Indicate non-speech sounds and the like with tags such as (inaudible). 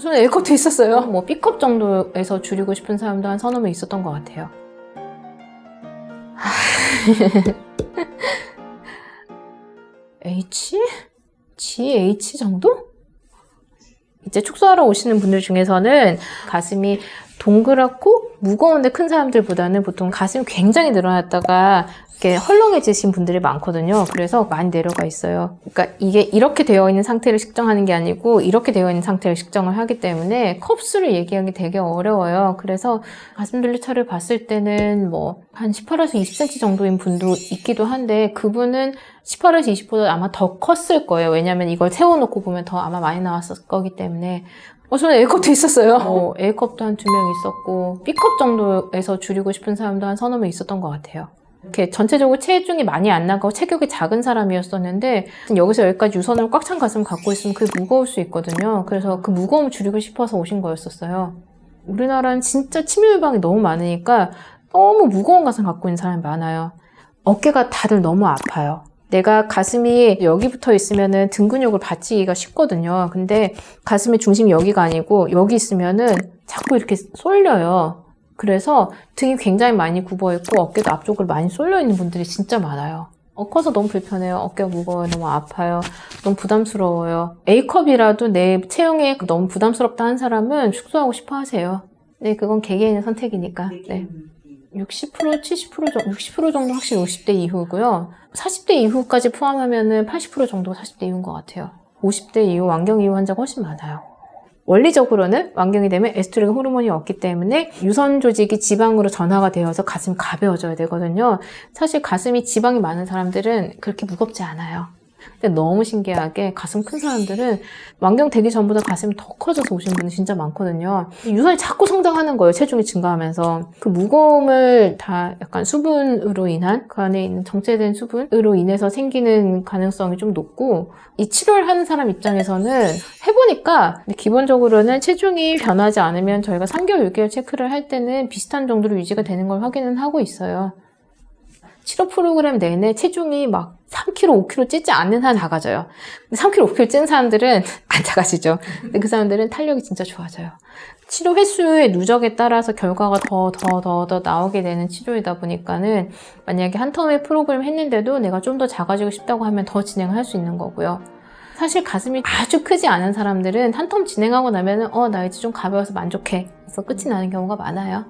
저는 A컵도 있었어요. 뭐 B컵 정도에서 줄이고 싶은 사람도 한 서너 명 있었던 것 같아요. (laughs) H? GH 정도? 이제 축소하러 오시는 분들 중에서는 가슴이 동그랗고 무거운데 큰 사람들보다는 보통 가슴이 굉장히 늘어났다가 이렇게 헐렁해지신 분들이 많거든요. 그래서 많이 내려가 있어요. 그러니까 이게 이렇게 되어 있는 상태를 측정하는 게 아니고 이렇게 되어 있는 상태를 측정을 하기 때문에 컵수를 얘기하기 되게 어려워요. 그래서 가슴 둘레차를 봤을 때는 뭐 한 18에서 20cm 정도인 분도 있기도 한데 그분은 18에서 20보다 아마 더 컸을 거예요. 왜냐면 이걸 세워놓고 보면 더 아마 많이 나왔을 거기 때문에 어, 저는 A컵도 있었어요. 어, (laughs) A컵도 한 두 명 있었고, B컵 정도에서 줄이고 싶은 사람도 한 서너 명 있었던 것 같아요. 이렇게 전체적으로 체중이 많이 안 나가고 체격이 작은 사람이었었는데, 여기서 여기까지 유선으로 꽉찬 가슴 갖고 있으면 그게 무거울 수 있거든요. 그래서 그 무거움을 줄이고 싶어서 오신 거였었어요. 우리나라는 진짜 치매 유방이 너무 많으니까 너무 무거운 가슴 갖고 있는 사람이 많아요. 어깨가 다들 너무 아파요. 내가 가슴이 여기 붙어 있으면은 등 근육을 받치기가 쉽거든요. 근데 가슴의 중심이 여기가 아니고 여기 있으면은 자꾸 이렇게 쏠려요. 그래서 등이 굉장히 많이 굽어 있고 어깨도 앞쪽으로 많이 쏠려 있는 분들이 진짜 많아요. 엎어서 너무 불편해요. 어깨가 무거워요. 너무 아파요. 너무 부담스러워요. A컵이라도 내 체형에 너무 부담스럽다 한 사람은 축소하고 싶어 하세요. 네, 그건 개개인의 선택이니까. 네. 60% 70% 정도, 60% 정도 확실히 50대 이후고요. 40대 이후까지 포함하면은 80% 정도 40대 이후인 것 같아요. 50대 이후 완경 이후 환자가 훨씬 많아요. 원리적으로는 완경이 되면 에스트로겐 호르몬이 없기 때문에 유선 조직이 지방으로 전화가 되어서 가슴이 가벼워져야 되거든요. 사실 가슴이 지방이 많은 사람들은 그렇게 무겁지 않아요. 근데 너무 신기하게 가슴 큰 사람들은 완경 되기 전보다 가슴이 더 커져서 오신 분이 진짜 많거든요. 유선이 자꾸 성장하는 거예요. 체중이 증가하면서. 그 무거움을 다 약간 수분으로 인한 그 안에 있는 정체된 수분으로 인해서 생기는 가능성이 좀 높고 이 치료를 하는 사람 입장에서는 해보니까 기본적으로는 체중이 변하지 않으면 저희가 3개월, 6개월 체크를 할 때는 비슷한 정도로 유지가 되는 걸 확인은 하고 있어요. 치료 프로그램 내내 체중이 막 3kg, 5kg 찌지 않는 사람 작아져요. 근데 3kg, 5kg 찐 사람들은 (laughs) 안 작아지죠. 근데 그 사람들은 탄력이 진짜 좋아져요. 치료 횟수의 누적에 따라서 결과가 더, 더, 더, 더 나오게 되는 치료이다 보니까는 만약에 한 텀의 프로그램 했는데도 내가 좀 더 작아지고 싶다고 하면 더 진행을 할수 있는 거고요. 사실 가슴이 아주 크지 않은 사람들은 한 텀 진행하고 나면은 어, 나 이제 좀 가벼워서 만족해. 그래서 끝이 나는 경우가 많아요.